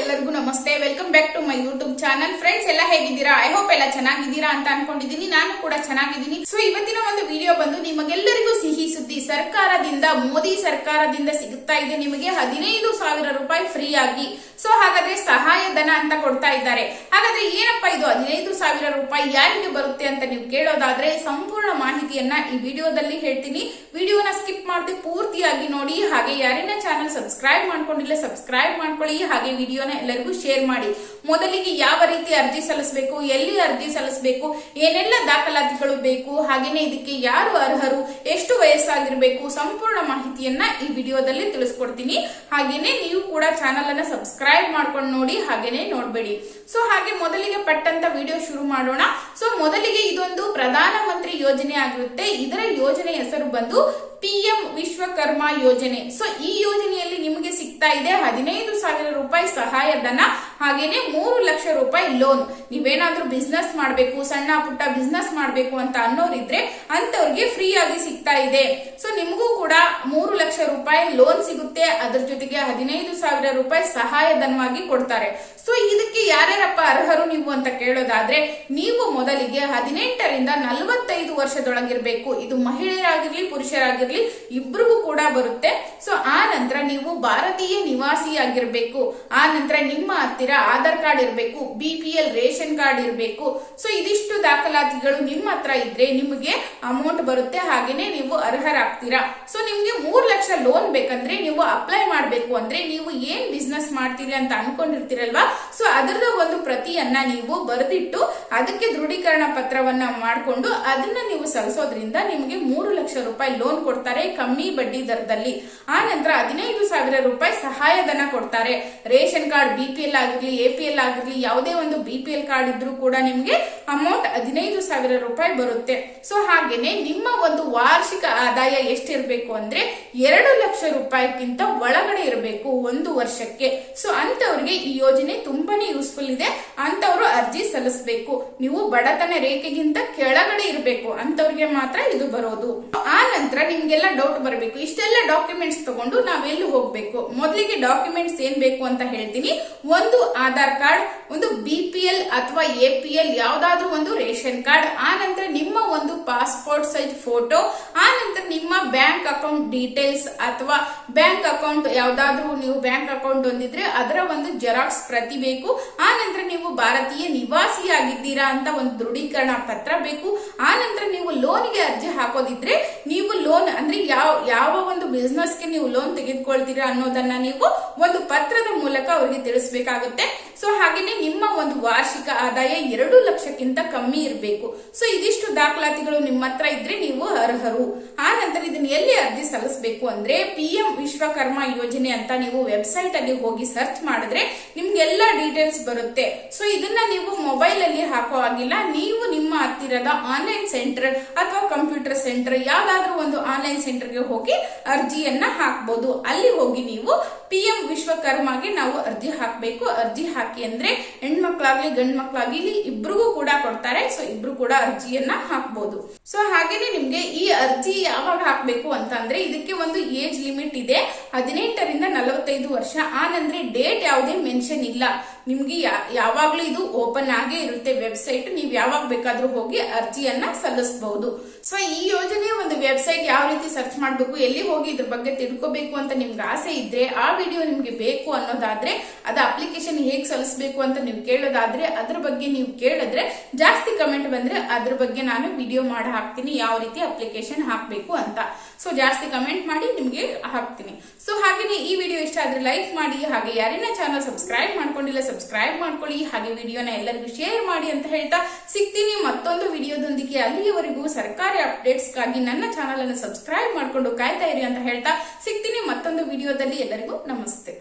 ಎಲ್ಲರಿಗೂ ನಮಸ್ತೆ. Welcome back to my YouTube channel friends ಎಲ್ಲ ಹೇಗಿದ್ದೀರಾ? ಐ ಹೋಪ್ ಎಲ್ಲ ಚೆನ್ನಾಗಿದ್ದೀರಾ ಅಂತ ಅನ್ಕೊಂಡಿದ್ದೀನಿ. ನಾನು ಕೂಡ ಚೆನ್ನಾಗಿದ್ದೀನಿ. ಸೊ ಇವತ್ತಿನ ಒಂದು ವಿಡಿಯೋ ಬಂದು ನಿಮಗೆಲ್ಲರಿಗೂ ಸಿಹಿ ಸುದ್ದಿ ಸರ್ಕಾರದಿಂದ ಮೋದಿ ಸರ್ಕಾರದಿಂದ ಸಿಗುತ್ತಾ ಇದೆ, ನಿಮಗೆ ಹದಿನೈದು ಸಾವಿರ ರೂಪಾಯಿ ಫ್ರೀ ಆಗಿ ಸೊ ಹಾಗಾದ್ರೆ ಸಹಾಯಧನ ಅಂತ ಕೊಡ್ತಾ ಇದ್ದಾರೆ. ಹಾಗಾದ್ರೆ ಏನಪ್ಪಾ ಇದು? ಹದಿನೈದು ಸಾವಿರ ರೂಪಾಯಿ ಯಾರಿಗೆ ಬರುತ್ತೆ ಅಂತ ನೀವು ಕೇಳೋದಾದ್ರೆ ಸಂಪೂರ್ಣ ಮಾಹಿತಿಯನ್ನ ಈ ವಿಡಿಯೋದಲ್ಲಿ ಹೇಳ್ತೀನಿ. ವಿಡಿಯೋನ ಸ್ಕಿಪ್ ಮಾಡದೆ ಪೂರ್ತಿಯಾಗಿ ನೋಡಿ. ಹಾಗೆ ಯಾರಿನ ಚಾನಲ್ ಸಬ್ಸ್ಕ್ರೈಬ್ ಮಾಡ್ಕೊಂಡಿಲ್ಲ ಸಬ್ಸ್ಕ್ರೈಬ್ ಮಾಡ್ಕೊಳ್ಳಿ. ಹಾಗೆ ವಿಡಿಯೋನ ಎಲ್ಲರಿಗೂ ಶೇರ್ ಮಾಡಿ. ಮೊದಲಿಗೆ ಯಾವ ರೀತಿ ಅರ್ಜಿ ಸಲ್ಲಿಸಬೇಕು, ಎಲ್ಲಿ ಅರ್ಜಿ ಸಲ್ಲಿಸಬೇಕು, ಏನೆಲ್ಲ ದಾಖಲಾತಿಗಳು ಬೇಕು, ಹಾಗೇನೆ ಇದಕ್ಕೆ ಯಾರು ಅರ್ಹರು, ಎಷ್ಟು ವಯಸ್ಸಾಗಿರ್ಬೇಕು, ಸಂಪೂರ್ಣ ಮಾಹಿತಿಯನ್ನ ಈ ವಿಡಿಯೋದಲ್ಲಿ ತಿಳಿಸ್ಕೊಡ್ತೀನಿ. ಹಾಗೇನೆ ನೀವು ಕೂಡ ಚಾನಲ್ ಅನ್ನ ಸಬ್ಸ್ಕ್ರೈಬ್ ಮಾಡ್ಕೊಂಡು ನೋಡಿ, ಹಾಗೇನೆ ನೋಡ್ಬೇಡಿ. ಸೊ ಹಾಗೆ ಮೊದಲಿಗೆ ಪಟ್ಟಂತ ವಿಡಿಯೋ ಶುರು ಮಾಡೋಣ. ಸೊ ಮೊದಲಿಗೆ ಇದೊಂದು ಪ್ರಧಾನಮಂತ್ರಿ ಯೋಜನೆ ಆಗಿರುತ್ತೆ. ಇದರ ಯೋಜನೆ ಹೆಸರು ಬಂದು ಪಿಎಂ ವಿಶ್ವಕರ್ಮ ಯೋಜನೆ. ಸೊ ಈ ಯೋಜನೆಯಲ್ಲಿ ನಿಮಗೆ ಸಿಗ್ತಾ ಇದೆ ಹದಿನೈದು ಸಾವಿರ ರೂಪಾಯಿ ಸಹಾಯಧನ, ಹಾಗೇನೆ ಮೂರು ಲಕ್ಷ ರೂಪಾಯಿ ಲೋನ್ ನೀವೇನಾದ್ರೂ ಬಿಸ್ನೆಸ್ ಮಾಡಬೇಕು, ಸಣ್ಣ ಪುಟ್ಟ ಬಿಸ್ನೆಸ್ ಮಾಡಬೇಕು ಅಂತ ಅನ್ನೋರಿದ್ರೆ ಅಂತವ್ರಿಗೆ ಫ್ರೀ ಆಗಿ ಸಿಗ್ತಾ ಇದೆ. ಸೊ ನಿಮಗೂ ಕೂಡ ಮೂರು ಲಕ್ಷ ರೂಪಾಯಿ ಲೋನ್ ಸಿಗುತ್ತೆ. ಅದ್ರ ಜೊತೆಗೆ ಹದಿನೈದು ಸಾವಿರ ರೂಪಾಯಿ ಸಹಾಯಧನವಾಗಿ ಕೊಡ್ತಾರೆ. ಸೊ ಇದಕ್ಕೆ ಯಾರ್ಯಾರಪ್ಪ ಅರ್ಹರು ನೀವು ಅಂತ ಕೇಳೋದಾದ್ರೆ, ನೀವು ಮೊದಲಿಗೆ ಹದಿನೆಂಟರಿಂದ ನಲವತ್ತೈದು ವರ್ಷದೊಳಗಿರ್ಬೇಕು. ಇದು ಮಹಿಳೆಯರಾಗಿರ್ಲಿ, ಪುರುಷರಾಗಿರ್ಲಿ ಇಬ್ರಿಗೂ ಕೂಡ ಬರುತ್ತೆ. ಸೊ ಆ ನಂತರ ನೀವು ಭಾರತೀಯ ನಿವಾಸಿಯಾಗಿರ್ಬೇಕು ಆ ನಂತರ ನಿಮ್ಮ ಹತ್ತಿರ ಆಧಾರ್ ಕಾರ್ಡ್ ಇರಬೇಕು ಬಿ ರೇಷನ್ ಕಾರ್ಡ್ ಇರಬೇಕು. ಸೊ ಇದಿಷ್ಟು ದಾಖಲಾತಿಗಳು ನಿಮ್ಮ ಹತ್ರ ಇದ್ರೆ ನಿಮಗೆ ಅಮೌಂಟ್ ಬರುತ್ತೆ. ಹಾಗೇನೆ ನೀವು ಅರ್ಹರಾಗ್ತೀರಾ. ಸೊ ನಿಮ್ಗೆ ಮೂರ್ ಲಕ್ಷ ಲೋನ್ ಬೇಕಂದ್ರೆ ನೀವು ಅಪ್ಲೈ ಮಾಡಬೇಕು ಅಂದ್ರೆ ನೀವು ಏನ್ ಬಿಸ್ನೆಸ್ ಮಾಡ್ತೀರಿ ಅಂತ ಅನ್ಕೊಂಡಿರ್ತೀರಲ್ವಾ? ಸೊ ಅದರದ ಒಂದು ಪ್ರತಿಯನ್ನ ನೀವು ಬರೆದಿಟ್ಟು ಅದಕ್ಕೆ ದೃಢೀಕರಣ ಪತ್ರವನ್ನ ಮಾಡ್ಕೊಂಡು ಅದನ್ನ ನೀವು ಸಲ್ಲಿಸೋದ್ರಿಂದ ನಿಮಗೆ ಮೂರು ಲಕ್ಷ ರೂಪಾಯಿ ಲೋನ್ ಕೊಡ್ತಾರೆ ಕಮ್ಮಿ ಬಡ್ಡಿ ದರದಲ್ಲಿ. ಆ ನಂತರ ಹದಿನೈದು ಸಾವಿರ ರೂಪಾಯಿ ಸಹಾಯಧನ ಕೊಡ್ತಾರೆ. Ration card B P L ಆಗಿರ್ಲಿ ಎ ಪಿ ಎಲ್ ಆಗಿರ್ಲಿ, ಯಾವುದೇ ಒಂದು ಬಿ ಪಿ ಎಲ್ ಕಾರ್ಡ್ ಇದ್ರೂ ಕೂಡ ನಿಮ್ಗೆ ಅಮೌಂಟ್ ಹದಿನೈದು ಸಾವಿರ ರೂಪಾಯಿ ಬರುತ್ತೆ. ಸೊ ಹಾಗೇನೆ ನಿಮ್ಮ ಒಂದು ವಾರ್ಷಿಕ ಆದಾಯ ಎಷ್ಟಿರ್ಬೇಕು ಅಂದ್ರೆ ಎರಡು ಲಕ್ಷ ರೂಪಾಯಿಗಿಂತ ಒಳಗಡೆ ಇರಬೇಕು ಒಂದು ವರ್ಷಕ್ಕೆ. ಸೊ ಅಂತವ್ರಿಗೆ ಈ ಯೋಜನೆ ತುಂಬಾನೇ ಯೂಸ್ಫುಲ್ ಇದೆ. ಅಂತವ್ರು ಅರ್ಜಿ ಸಲ್ಲಿಸಬೇಕು. ನೀವು ಬಡತನ ರೇಖೆಗಿಂತ ಕೆಳಗಡೆ ಇರಬೇಕು ಅಂತವ್ರಿಗೆ ಮಾತ್ರ ಇದು ಬರೋದು. ಆ ನಂತರ ನಿಮ್ಗೆಲ್ಲ ಡೌಟ್ ಬರಬೇಕು. ಇಷ್ಟೆಲ್ಲ ಡಾಕ್ಯುಮೆಂಟ್ಸ್ ತಗೊಂಡು ನಾವೆಲ್ಲಿ ಹೋಗ್ಬೇಕು? ಮೊದಲಿಗೆ ಡಾಕ್ಯುಮೆಂಟ್ಸ್ ಏನ್ ಬೇಕು ಅಂತ ಹೇಳ್ತೀನಿ. ಒಂದು ಆಧಾರ್ ಕಾರ್ಡ್, ಒಂದು ಬಿ ಪಿ ಎಲ್ ಅಥವಾ ಎ ಪಿ ಎಲ್ ಯಾವ್ದಾದ್ರು ಒಂದು ರೇಷನ್ ಕಾರ್ಡ್, ಆ ನಂತರ ನಿಮ್ಮ ಒಂದು ಪಾಸ್ಪೋರ್ಟ್ ಸೈಜ್ ಫೋಟೋ ಆ ನಂತರ ನಿಮ್ಮ ಬ್ಯಾಂಕ್ ಅಕೌಂಟ್ ಡೀಟೇಲ್ಸ್ ಅಥವಾ ಬ್ಯಾಂಕ್ ಅಕೌಂಟ್ ಯಾವ್ದಾದ್ರು ನೀವು ಬ್ಯಾಂಕ್ ಅಕೌಂಟ್ ಹೊಂದಿದ್ರೆ ಅದರ ಒಂದು ಜೆರಾಕ್ಸ್ ಪ್ರತಿ ಬೇಕು. ಆನಂತರ ನಂತರ ನೀವು ಭಾರತೀಯ ನಿವಾಸಿಯಾಗಿದ್ದೀರಾ ಅಂತ ಒಂದು ದೃಢೀಕರಣ ಪತ್ರ ಬೇಕು. ಆನಂತರ ನಂತರ ನೀವು ಲೋನ್ಗೆ ಅರ್ಜಿ ಹಾಕೋದಿದ್ರೆ ನೀವು ಲೋನ್ ಅಂದ್ರೆ ಯಾವ ಯಾವ ಒಂದು ಬಿಸ್ನೆಸ್ಗೆ ನೀವು ಲೋನ್ ತೆಗೆದುಕೊಳ್ತೀರಾ ಅನ್ನೋದನ್ನ ನೀವು ಒಂದು ಪತ್ರದ ಮೂಲಕ ಅವರಿಗೆ ತಿಳಿಸಬೇಕಾಗುತ್ತೆ. ಸೊ ಹಾಗೇನೆ ನಿಮ್ಮ ಒಂದು ವಾರ್ಷಿಕ ಆದಾಯ ಎರಡು ಲಕ್ಷಕ್ಕಿಂತ ಕಮ್ಮಿ ಇರಬೇಕು. ಸೊ ಇದಿಷ್ಟು ದಾಖಲಾತಿಗಳು ನಿಮ್ಮ ಹತ್ರ ಇದ್ರೆ ನೀವು ಅರ್ಹರು. ಆ ನಂತರ ಇದನ್ನ ಎಲ್ಲಿ ಅರ್ಜಿ ಸಲ್ಲಿಸಬೇಕು ಅಂದ್ರೆ ಪಿ ಎಂ ವಿಶ್ವಕರ್ಮ ಯೋಜನೆ ಅಂತ ನೀವು ವೆಬ್ಸೈಟ್ ಅಲ್ಲಿ ಹೋಗಿ ಸರ್ಚ್ ಮಾಡಿದ್ರೆ ನಿಮ್ಗೆಲ್ಲ ಡೀಟೇಲ್ಸ್ ಬರುತ್ತೆ. ಸೊ ಇದನ್ನ ನೀವು ಮೊಬೈಲ್ ಅಲ್ಲಿ ಹಾಕೋ ಆಗಿಲ್ಲ ನೀವು ನಿಮ್ಮ ಹತ್ತಿರದ ಆನ್ಲೈನ್ ಸೆಂಟರ್ ಅಥವಾ ಕಂಪ್ಯೂಟರ್ ಸೆಂಟರ್ ಯಾವ್ದಾದ್ರೂ ಒಂದು ಆನ್ಲೈನ್ ಸೆಂಟರ್ಗೆ ಹೋಗಿ ಅರ್ಜಿಯನ್ನ ಹಾಕ್ಬೋದು. ಅಲ್ಲಿ ಹೋಗಿ ನೀವು ಪಿ ಎಂ ವಿಶ್ವಕರ್ಮಗೆ ನಾವು ಅರ್ಜಿ ಹಾಕಬೇಕು. ಅರ್ಜಿ ಹಾಕಿ ಅಂದ್ರೆ ಹೆಣ್ಮಕ್ಳಾಗ್ಲಿ ಗಂಡ್ ಮಕ್ಳಾಗ್ಲಿ ಇಬ್ರಿಗೂ ಕೂಡ ಕೊಡ್ತಾರೆ. ಸೊ ಇಬ್ರು ಕೂಡ ಅರ್ಜಿಯನ್ನ ಹಾಕ್ಬೋದು. ಸೊ ಹಾಗೇನೆ ನಿಮ್ಗೆ ಈ ಅರ್ಜಿ ಯಾವಾಗ ಹಾಕ್ಬೇಕು ಅಂತ ಅಂದ್ರೆ ಇದಕ್ಕೆ ಒಂದು ಏಜ್ ಲಿಮಿಟ್ ಇದೆ. ಹದಿನೆಂಟರಿಂದ ನಲವತ್ತೈದು ವರ್ಷ. ಆನಂದ್ರೆ ಡೇಟ್ ಯಾವುದೇ ಮೆನ್ಷನ್ ಇಲ್ಲ. ನಿಮ್ಗೆ ಯಾವಾಗಲೂ ಇದು ಓಪನ್ ಆಗೇ ಇರುತ್ತೆ ವೆಬ್ಸೈಟ್ ನೀವು ಯಾವಾಗ ಬೇಕಾದ್ರೂ ಹೋಗಿ ಅರ್ಜಿಯನ್ನ ಸಲ್ಲಿಸಬಹುದು ಸೊ ಈ ಯೋಜನೆ ಒಂದು ವೆಬ್ಸೈಟ್ ಯಾವ ರೀತಿ ಸರ್ಚ್ ಮಾಡಬೇಕು, ಎಲ್ಲಿ ಹೋಗಿ ಇದ್ರ ಬಗ್ಗೆ ತಿಳ್ಕೋಬೇಕು ಅಂತ ನಿಮ್ಗೆ ಆಸೆ ಇದ್ರೆ, ಆ ವಿಡಿಯೋ ನಿಮ್ಗೆ ಬೇಕು ಅನ್ನೋದಾದ್ರೆ, ಅದ ಅಪ್ಲಿಕೇಶನ್ ಹೇಗೆ ಸಲ್ಲಿಸಬೇಕು ಅಂತ ನೀವು ಕೇಳೋದಾದ್ರೆ, ಅದ್ರ ಬಗ್ಗೆ ನೀವು ಕೇಳಿದ್ರೆ, ಜಾಸ್ತಿ ಕಮೆಂಟ್ ಬಂದ್ರೆ ಅದ್ರ ಬಗ್ಗೆ ನಾನು ವಿಡಿಯೋ ಮಾಡಿ ಹಾಕ್ತೀನಿ, ಯಾವ ರೀತಿ ಅಪ್ಲಿಕೇಶನ್ ಹಾಕ್ಬೇಕು ಅಂತ. ಸೊ ಜಾಸ್ತಿ ಕಮೆಂಟ್ ಮಾಡಿ ನಿಮ್ಗೆ ಹಾಕ್ತೀನಿ. ಸೊ ಹಾಗೇನೆ ಈ ವಿಡಿಯೋ ಇಷ್ಟ ಆದ್ರೆ ಲೈಕ್ ಮಾಡಿ, ಹಾಗೆ ಯಾರಿನ ಚಾನಲ್ ಸಬ್ಸ್ಕ್ರೈಬ್ ಮಾಡ್ಕೊಂಡಿಲ್ಲ ಸಬ್ಸ್ಕ್ರೈಬ್ ಮಾಡ್ಕೊಳ್ಳಿ, ಹಾಗೆ ವಿಡಿಯೋನ ಎಲ್ಲರಿಗೂ ಶೇರ್ ಮಾಡಿ ಅಂತ ಹೇಳ್ತಾ ಸಿಗ್ತೀನಿ ಮತ್ತೊಂದು ವಿಡಿಯೋದೊಂದಿಗೆ ಅಲ್ಲಿಯವರೆಗೂ ಸರ್ಕಾರಿ ಅಪ್ಡೇಟ್ಸ್ಗಾಗಿ ನನ್ನ ಚಾನಲ್ ಅನ್ನು ಸಬ್ಸ್ಕ್ರೈಬ್ ಮಾಡಿಕೊಂಡು ಕಾಯ್ತಾ ಇರಿ ಅಂತ ಹೇಳ್ತಾ ಸಿಗ್ತೀನಿ ಮತ್ತೊಂದು ವಿಡಿಯೋದಲ್ಲಿ ಎಲ್ಲರಿಗೂ ನಮಸ್ತೆ.